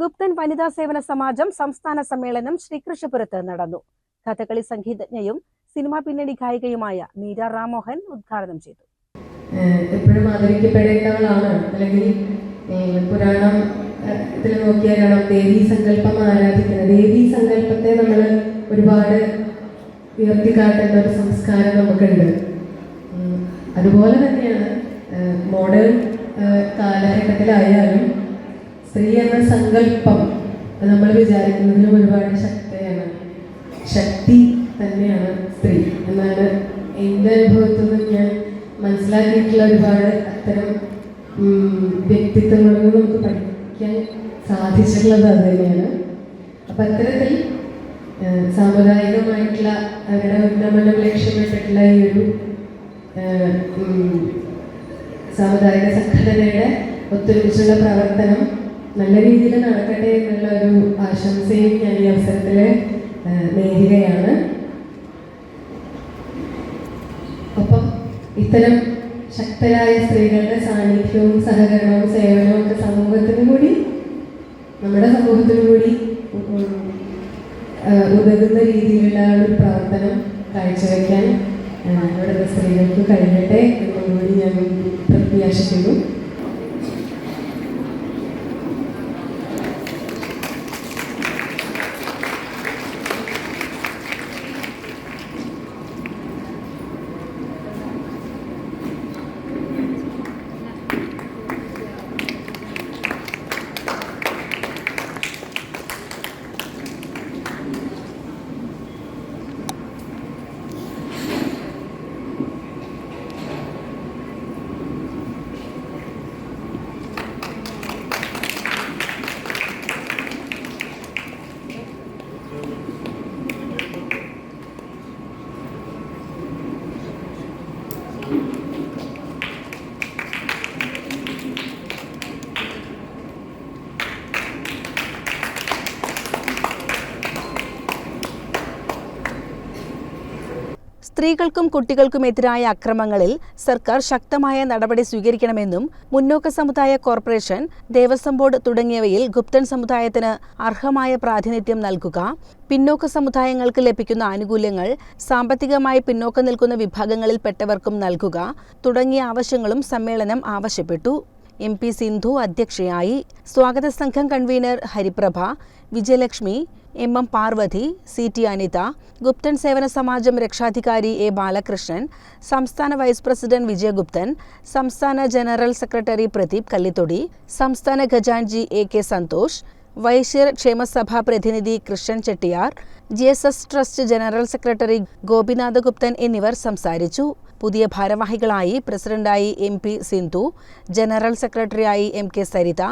ഗുപ്തൻ വനിതാ സേവന സമാജം സംസ്ഥാന സമ്മേളനം ശ്രീകൃഷ്ണപുരത്ത് നടന്നു. കഥകളി സംഗീതജ്ഞയും സിനിമാ പിന്നണി ഗായികയുമായ മീര റാമോഹൻ ഉദ്ഘാടനം ചെയ്തു. എപ്പോഴും ആദരിക്കപ്പെടേണ്ടവളാണ്. അല്ലെങ്കിൽ പുരാണം ഇതിൽ നോക്കിയാൽ കാണാം ദേവീ സങ്കല്പം ആരാധിക്കുന്നത്. ദേവി സങ്കല്പത്തെ നമ്മൾ ഒരുപാട് ഉയർത്തിക്കാട്ടേണ്ട ഒരു സംസ്കാരം നമുക്കുണ്ട്. അതുപോലെ തന്നെയാണ് മോഡേൺ കാലഘട്ടത്തിലായാലും സ്ത്രീ എന്ന സങ്കല്പം നമ്മൾ വിചാരിക്കുന്നതിനും ഒരുപാട് ശക്തിയാണ്. ശക്തി തന്നെയാണ് സ്ത്രീ. എന്നാണ് എന്റെ അനുഭവത്തിൽ നിന്ന് ഞാൻ മനസ്സിലാക്കിയിട്ടുള്ള ഒരുപാട് അത്തരം വ്യക്തിത്വങ്ങളിൽ നിന്ന് നമുക്ക് പഠിക്കാൻ സാധിച്ചിട്ടുള്ളത് അത് തന്നെയാണ്. അപ്പം അത്തരത്തിൽ സാമുദായികമായിട്ടുള്ള അവരുടെ ഉന്നമനം ലക്ഷ്യമിട്ടിട്ടുള്ള ഈ ഒരു സാമുദായിക സംഘടനയുടെ ഒത്തൊരുമിച്ചുള്ള പ്രവർത്തനം നല്ല രീതിയിൽ നടക്കട്ടെ എന്നുള്ള ഒരു ആശംസയും ഞാൻ ഈ അവസരത്തിൽ നേരുകയാണ്. ഒപ്പം ഇത്തരം ശക്തരായ സ്ത്രീകളുടെ സാന്നിധ്യവും സഹകരണവും സേവനവും ഒക്കെ സമൂഹത്തിന് കൂടി നമ്മുടെ സമൂഹത്തിന് കൂടി ഉതകുന്ന രീതിയിലുള്ള ഒരു പ്രവർത്തനം കാഴ്ചവെക്കാൻ ഇവിടുത്തെ സ്ത്രീകൾക്ക് കഴിയട്ടെ എന്നുകൂടി ഞാൻ പ്രത്യാശിക്കുന്നു. സ്ത്രീകൾക്കും കുട്ടികൾക്കും കുട്ടികൾക്കുമെതിരായ അക്രമങ്ങളിൽ സർക്കാർ ശക്തമായ നടപടി സ്വീകരിക്കണമെന്നും മുന്നോക്ക സമുദായ കോർപ്പറേഷൻ ദേവസ്വം ബോർഡ് തുടങ്ങിയവയിൽ ഗുപ്തൻ സമുദായത്തിന് അർഹമായ പ്രാതിനിധ്യം നൽകുക പിന്നോക്ക സമുദായങ്ങൾക്ക് ലഭിക്കുന്ന ആനുകൂല്യങ്ങൾ സാമ്പത്തികമായി പിന്നോക്കം നിൽക്കുന്ന വിഭാഗങ്ങളിൽപ്പെട്ടവർക്കും നൽകുക തുടങ്ങിയ ആവശ്യങ്ങളും സമ്മേളനം ആവശ്യപ്പെട്ടു. എം പി സിന്ധു അധ്യക്ഷയായി. സ്വാഗത സംഘം convener Hariprabha Vijayalakshmi M M Parvathi C T Anitha Gupthan സേവന സമാജം രക്ഷാധികാരി എ ബാലകൃഷ്ണൻ സംസ്ഥാന വൈസ് പ്രസിഡന്റ് വിജയഗുപ്തൻ സംസ്ഥാന ജനറൽ സെക്രട്ടറി പ്രദീപ് കല്ലിത്തൊടി സംസ്ഥാന ഖജാൻജി എ കെ സന്തോഷ് വൈശ്യർ ക്ഷേമസഭാ പ്രതിനിധി Krishnan Chettiyar G S S trust general secretary Gopinatha Gupthan എന്നിവർ സംസാരിച്ചു. പുതിയ ഭാരവാഹികളായി പ്രസിഡന്റായി എം പി സിന്ധു ജനറൽ സെക്രട്ടറിയായി എം കെ സരിത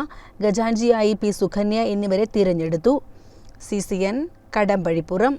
ഖജാൻജിയായി പി സുഖന്യ എന്നിവരെ തിരഞ്ഞെടുത്തു. C C N Kadampazhipuram